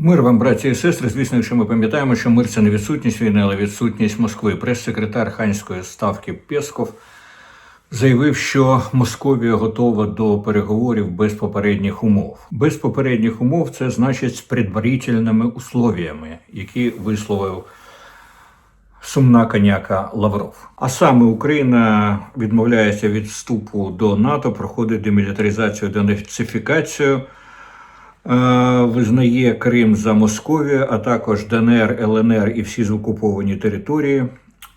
Мир вам, браті і сестри. Звісно, якщо ми пам'ятаємо, що мир це не відсутність війни, але відсутність Москви. Прес-секретар ханської ставки Пєсков заявив, що Московія готова до переговорів без попередніх умов. Без попередніх умов це значить з предварительними условиями, які висловив сумна коняка Лавров. А саме Україна відмовляється від вступу до НАТО, проходить демілітаризацію, денацифікацію. Е, Визнає Крим за Московію, а також ДНР, ЛНР і всі окуповані території.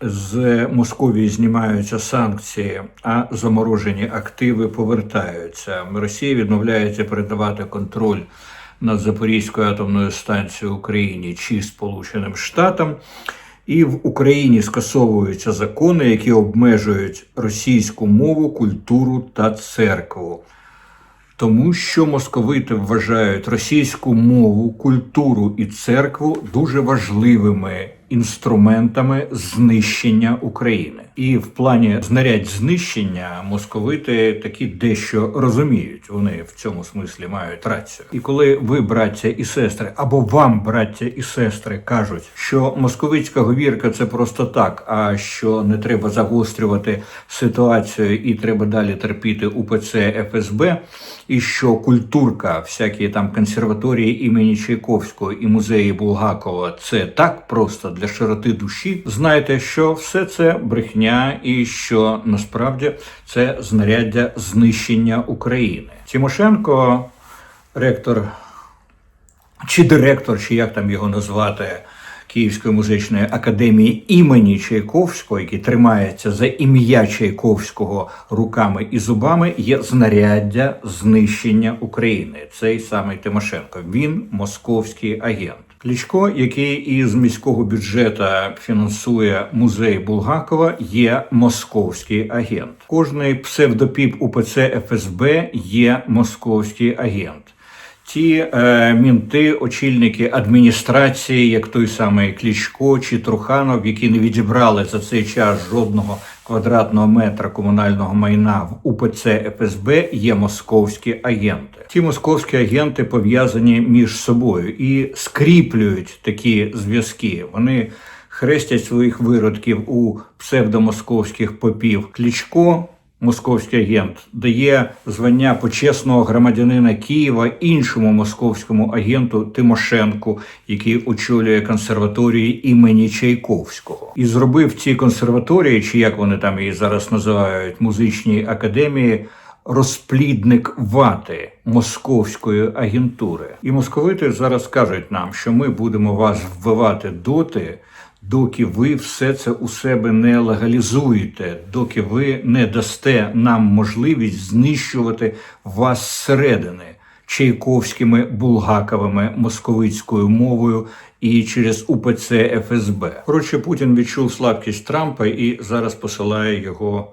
З Московії знімаються санкції, а заморожені активи повертаються. Росія відмовляється передавати контроль над Запорізькою атомною станцією Україні чи Сполученим Штатам. І в Україні скасовуються закони, які обмежують російську мову, культуру та церкву. Тому що московити вважають російську мову, культуру і церкву дуже важливими інструментами знищення України. І в плані знарядь знищення московити такі дещо розуміють. Вони в цьому смислі мають рацію. І коли ви, браття і сестри, або вам, браття і сестри, кажуть, що московицька говірка це просто так, а що не треба загострювати ситуацію і треба далі терпіти УПЦ ФСБ, і що культурка, всякі там консерваторії імені Чайковського і музеї Булгакова це так просто для широти душі. Знаєте, що все це брехня, і що насправді це знаряддя знищення України. Тимошенко, ректор чи директор, чи як там його назвати. Київської музичної академії імені Чайковського, який тримається за ім'я Чайковського руками і зубами, є знаряддя знищення України. Цей самий Тимошенко. Він московський агент. Кличко, який із міського бюджету фінансує музей Булгакова, є московський агент. Кожний псевдопіп УПЦ ФСБ є московський агент. Ті е, мінти, очільники адміністрації, як той самий Клічко чи Труханов, які не відібрали за цей час жодного квадратного метра комунального майна в УПЦ ФСБ, є московські агенти. Ті московські агенти пов'язані між собою і скріплюють такі зв'язки. Вони хрестять своїх виродків у псевдомосковських попів Клічко московський агент дає звання почесного громадянина Києва іншому московському агенту Тимошенку, який очолює консерваторії імені Чайковського, і зробив ці консерваторії, чи як вони там її зараз називають, музичній академії. Розплідник вати московської агентури, і московити зараз кажуть нам, що ми будемо вас вбивати доти, доки ви все це у себе не легалізуєте, доки ви не дасте нам можливість знищувати вас зсередини чайковськими булгаковими московицькою мовою і через УПЦ ФСБ. Коротше, Путін відчув слабкість Трампа і зараз посилає його.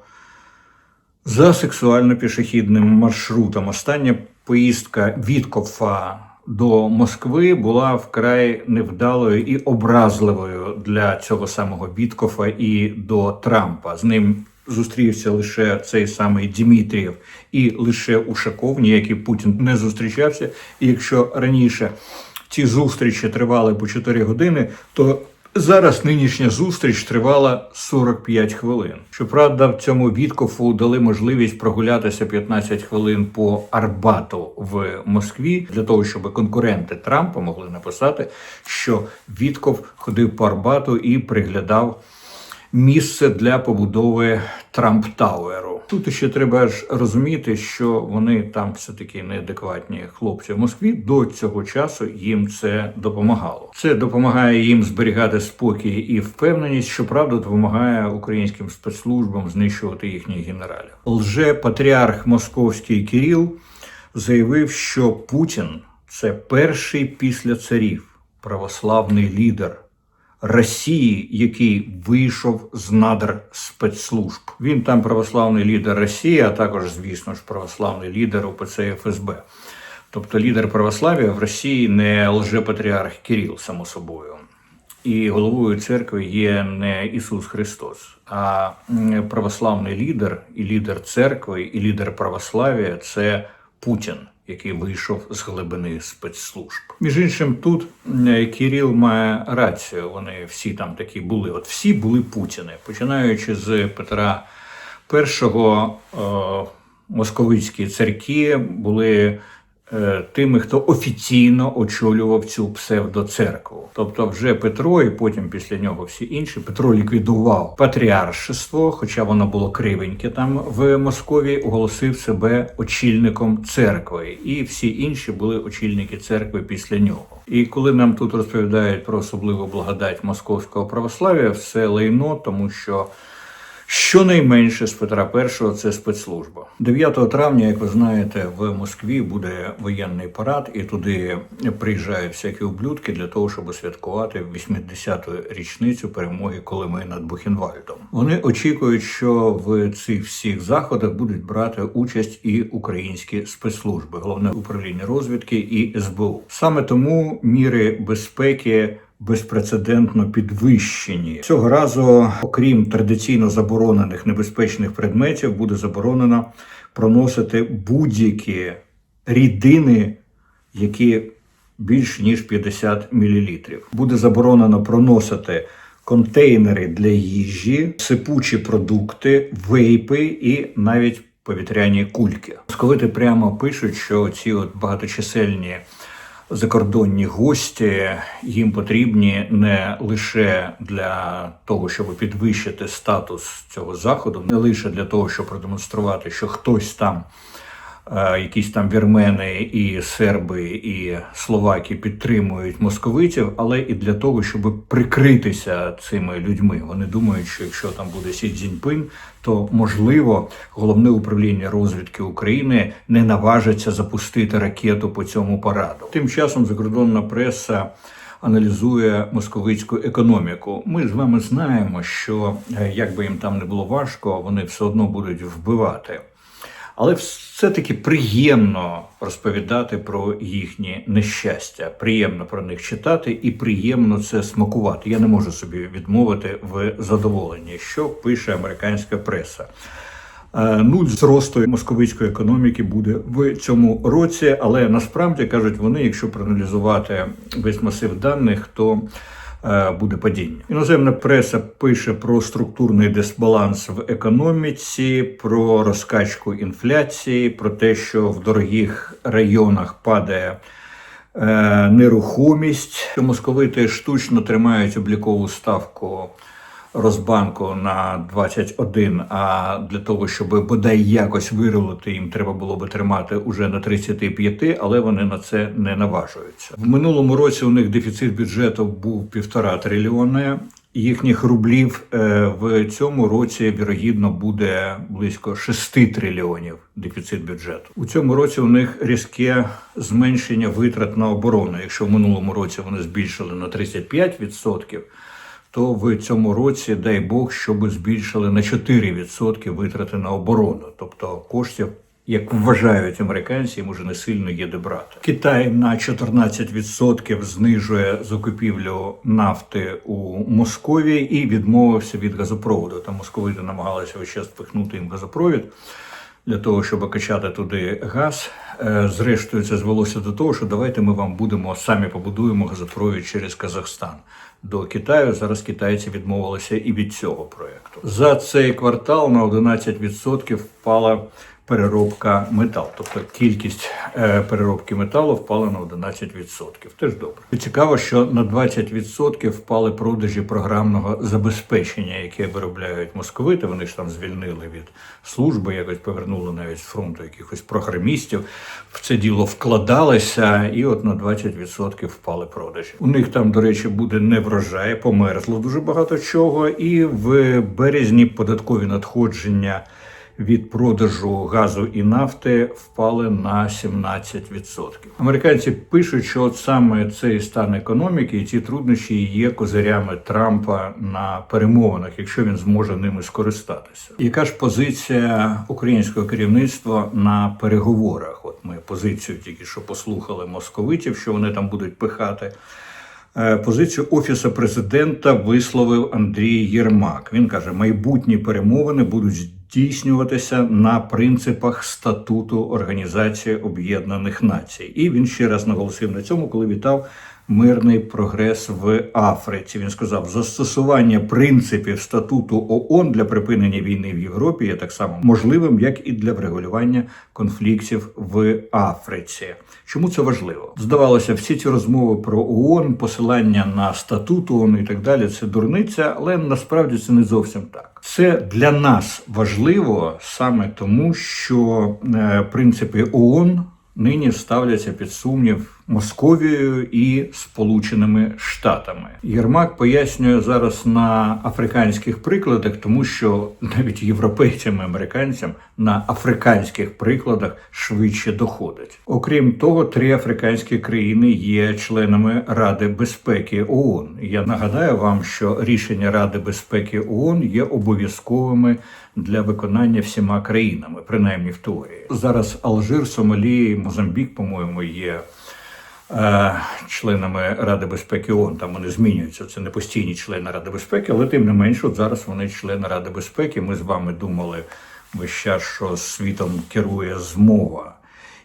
За сексуально-пішохідним маршрутом остання поїздка Віткофа до Москви була вкрай невдалою і образливою для цього самого Біткофа і до Трампа. З ним зустрівся лише цей самий Дмитрієв і лише Ушаков, ніякий Путін не зустрічався. І якщо раніше ці зустрічі тривали по 4 години, то Зараз нинішня зустріч тривала 45 хвилин. Щоправда, в цьому Віткофу дали можливість прогулятися 15 хвилин по Арбату в Москві для того, щоб конкуренти Трампа могли написати, що Вітков ходив по Арбату і приглядав місце для побудови Трамп Тауеру. Тут ще треба ж розуміти, що вони там все таки неадекватні хлопці в Москві. До цього часу їм це допомагало. Це допомагає їм зберігати спокій і впевненість, що правда допомагає українським спецслужбам знищувати їхніх генералів. Лже патріарх московський Кирил заявив, що Путін це перший після царів православний лідер. Росії, який вийшов з надр спецслужб. Він там православний лідер Росії, а також, звісно ж, православний лідер УПЦ ФСБ. Тобто лідер православ'я в Росії не лжепатріарх Кирил, само собою. І головою церкви є не Ісус Христос, а православний лідер, і лідер церкви, і лідер православ'я це Путін, який вийшов з глибини спецслужб. Між іншим, тут е, Кіріл має рацію. Вони всі там такі були. От всі були Путіни, починаючи з Петра І, е, московицькі церкви були тими, хто офіційно очолював цю псевдоцеркву. Тобто, вже Петро, і потім після нього всі інші. Петро ліквідував патріаршество, хоча воно було кривеньке там в Московії, оголосив себе очільником церкви, і всі інші були очільники церкви після нього. І коли нам тут розповідають про особливу благодать московського православ'я, все лайно, тому що. Щонайменше з Петра І це спецслужба. 9 травня, як ви знаєте, в Москві буде воєнний парад, і туди приїжджають всякі ублюдки для того, щоб святкувати 80-ту річницю перемоги Колими над Бухенвальдом. Вони очікують, що в цих всіх заходах будуть брати участь і українські спецслужби, головне управління розвідки і СБУ. Саме тому міри безпеки безпрецедентно підвищені. Цього разу, окрім традиційно заборонених небезпечних предметів, буде заборонено проносити будь-які рідини, які більш ніж 50 мл. Буде заборонено проносити контейнери для їжі, сипучі продукти, вейпи і навіть повітряні кульки. Московити прямо пишуть, що ці от багаточисельні закордонні гості їм потрібні не лише для того, щоб підвищити статус цього заходу, не лише для того, щоб продемонструвати, що хтось там. Е, Якісь там вірмени і серби і словаки підтримують московитів, але і для того, щоб прикритися цими людьми. Вони думають, що якщо там буде Сі Цзіньпин, то можливо головне управління розвідки України не наважиться запустити ракету по цьому параду. Тим часом закордонна преса аналізує московицьку економіку. Ми з вами знаємо, що е, як би їм там не було важко, вони все одно будуть вбивати. Але все-таки приємно розповідати про їхні нещастя, приємно про них читати і приємно це смакувати. Я не можу собі відмовити в задоволенні, що пише американська преса. Е, Нуль зросту московицької економіки буде в цьому році, але насправді кажуть вони, якщо проаналізувати весь масив даних, то буде падіння. Іноземна преса пише про структурний дисбаланс в економіці, про розкачку інфляції, про те, що в дорогих районах падає. е, Нерухомість, що московити штучно тримають облікову ставку Розбанку на 21, а для того, щоб бодай якось вирулити, їм треба було би тримати уже на 35, але вони на це не наважуються. В минулому році у них дефіцит бюджету був півтора трильйони. Їхніх рублів е, в цьому році вірогідно буде близько 6 трильйонів дефіцит бюджету. У цьому році у них різке зменшення витрат на оборону. Якщо в минулому році вони збільшили на 35%, то в цьому році, дай Бог, щоб збільшили на 4% витрати на оборону, тобто коштів. Як вважають американці, їм уже не сильно є де брати. Китай на 14% знижує закупівлю нафти у Московії і відмовився від газопроводу. Там московити намагалися весь час впихнути їм газопровід для того, щоб качати туди газ. Е, Зрештою, це звелося до того, що давайте ми вам будемо самі побудуємо газопровід через Казахстан до Китаю. Зараз китайці відмовилися і від цього проєкту. За цей квартал на 11% впала переробка металу. Тобто кількість е, переробки металу впала на 11%. Теж добре. Цікаво, що на 20% впали продажі програмного забезпечення, яке виробляють московити. Вони ж там звільнили від служби, якось повернули навіть з фронту якихось програмістів. В це діло вкладалися, і от на 20% впали продажі. У них там, до речі, буде не врожай, померзло дуже багато чого. І в березні податкові надходження від продажу газу і нафти впали на 17%. Американці пишуть, що от саме цей стан економіки і ці труднощі є козирями Трампа на перемовинах, якщо він зможе ними скористатися. Яка ж позиція українського керівництва на переговорах? От ми позицію тільки що послухали московитів, що вони там будуть пихати. Е, Позицію офісу президента висловив Андрій Єрмак. Він каже, майбутні перемовини будуть здійснюватися на принципах статуту Організації Об'єднаних Націй. І він ще раз наголосив на цьому, коли вітав мирний прогрес в Африці. Він сказав, застосування принципів статуту ООН для припинення війни в Європі є так само можливим, як і для врегулювання конфліктів в Африці. Чому це важливо? Здавалося, всі ці розмови про ООН, посилання на статут ООН і так далі це дурниця, але насправді це не зовсім так. Це для нас важливо саме тому, що е, принципи ООН нині ставляться під сумнів Московією і Сполученими Штатами. Єрмак пояснює зараз на африканських прикладах, тому що навіть європейцям і американцям на африканських прикладах швидше доходить. Окрім того, три африканські країни є членами Ради безпеки ООН. Я нагадаю вам, що рішення Ради безпеки ООН є обов'язковими для виконання всіма країнами, принаймні в теорії. Зараз Алжир, Сомалі, Мозамбік, по-моєму, є. Е, Членами Ради безпеки ООН, там вони змінюються. Це не постійні члени Ради безпеки, але тим не менше, от зараз вони члени Ради безпеки. Ми з вами думали весь час, що світом керує змова,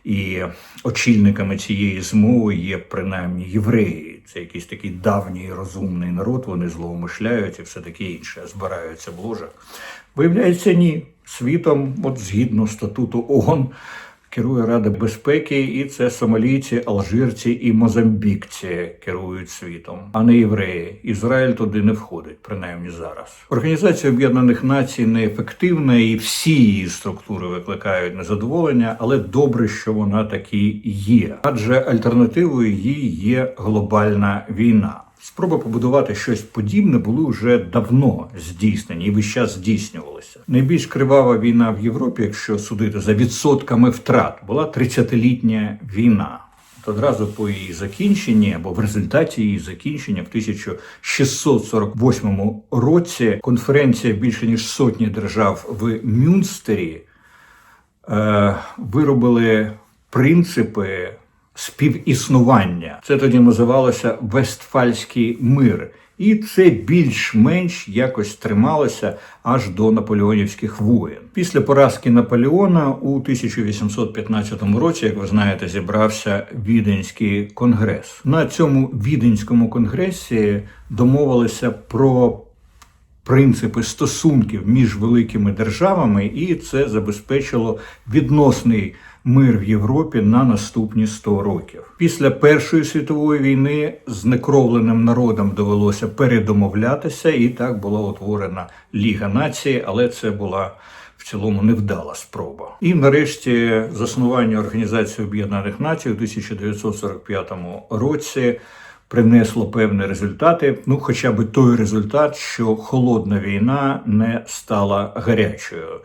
і очільниками цієї змови є принаймні євреї. Це якийсь такий давній розумний народ. Вони злоумишляють і все таке інше, збираються в ложах. Виявляється, ні. Світом, от згідно статуту ООН, керує Рада безпеки, і це сомалійці, алжирці і мозамбікці керують світом, а не євреї. Ізраїль туди не входить, принаймні зараз. Організація Об'єднаних Націй неефективна, і всі її структури викликають незадоволення, але добре, що вона такі є. Адже альтернативою їй є глобальна війна. Спроби побудувати щось подібне були вже давно здійснені і весь час здійснювалися. Найбільш кривава війна в Європі, якщо судити за відсотками втрат, була 30-літня війна. От Одразу по її закінченні або в результаті її закінчення в 1648 році конференція більше ніж сотні держав в Мюнстері е, виробили принципи співіснування. Це тоді називалося Вестфальський мир. І це більш-менш якось трималося аж до наполеонівських воєн. Після поразки Наполеона у 1815 році, як ви знаєте, зібрався Віденський конгрес. На цьому віденському конгресі домовилися про принципи стосунків між великими державами, і це забезпечило відносний мир в Європі на наступні 100 років. Після Першої світової війни знекровленим народам довелося передомовлятися, і так була утворена Ліга націй, але це була. В цілому невдала спроба. І нарешті заснування Організації Об'єднаних Націй у 1945 році принесло певні результати. Ну, хоча б той результат, що холодна війна не стала гарячою.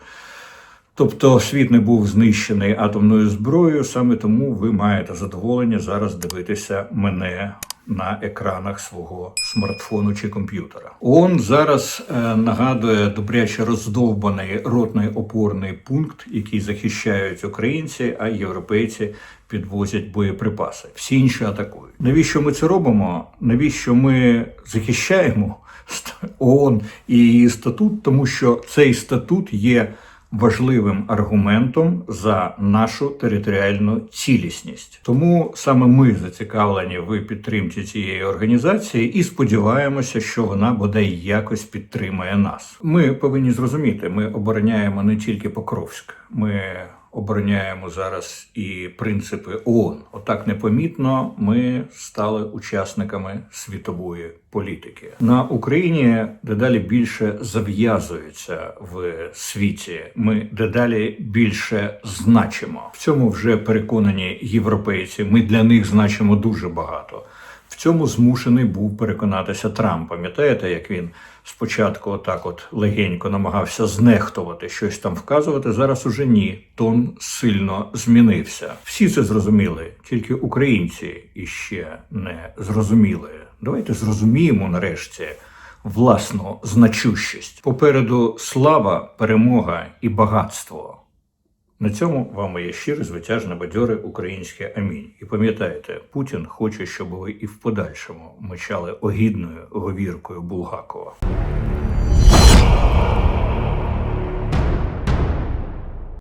Тобто світ не був знищений атомною зброєю, саме тому ви маєте задоволення зараз дивитися мене на екранах свого смартфону чи комп'ютера. ООН зараз е, нагадує добряче роздовбаний ротний опорний пункт, який захищають українці, а європейці підвозять боєприпаси. Всі інші атакують. Навіщо ми це робимо? Навіщо ми захищаємо ООН і її статут? Тому що цей статут є важливим аргументом за нашу територіальну цілісність. Тому саме ми зацікавлені в підтримці цієї організації і сподіваємося, що вона бодай якось підтримає нас. Ми повинні зрозуміти, ми обороняємо не тільки Покровськ, ми обороняємо зараз і принципи ООН. Отак непомітно ми стали учасниками світової політики. На Україні дедалі більше зав'язується в світі. Ми дедалі більше значимо. В цьому вже переконані європейці. Ми для них значимо дуже багато. В цьому змушений був переконатися Трамп. Пам'ятаєте, як він спочатку отак от легенько намагався знехтувати щось там вказувати. Зараз уже ні. Тон сильно змінився. Всі це зрозуміли, тільки українці іще не зрозуміли. Давайте зрозуміємо нарешті власну значущість. Попереду слава, перемога і багатство. На цьому вам моє щире, звитяжне, бадьоре українське амінь. І пам'ятайте, Путін хоче, щоб ви і в подальшому мочали огідною говіркою Булгакова.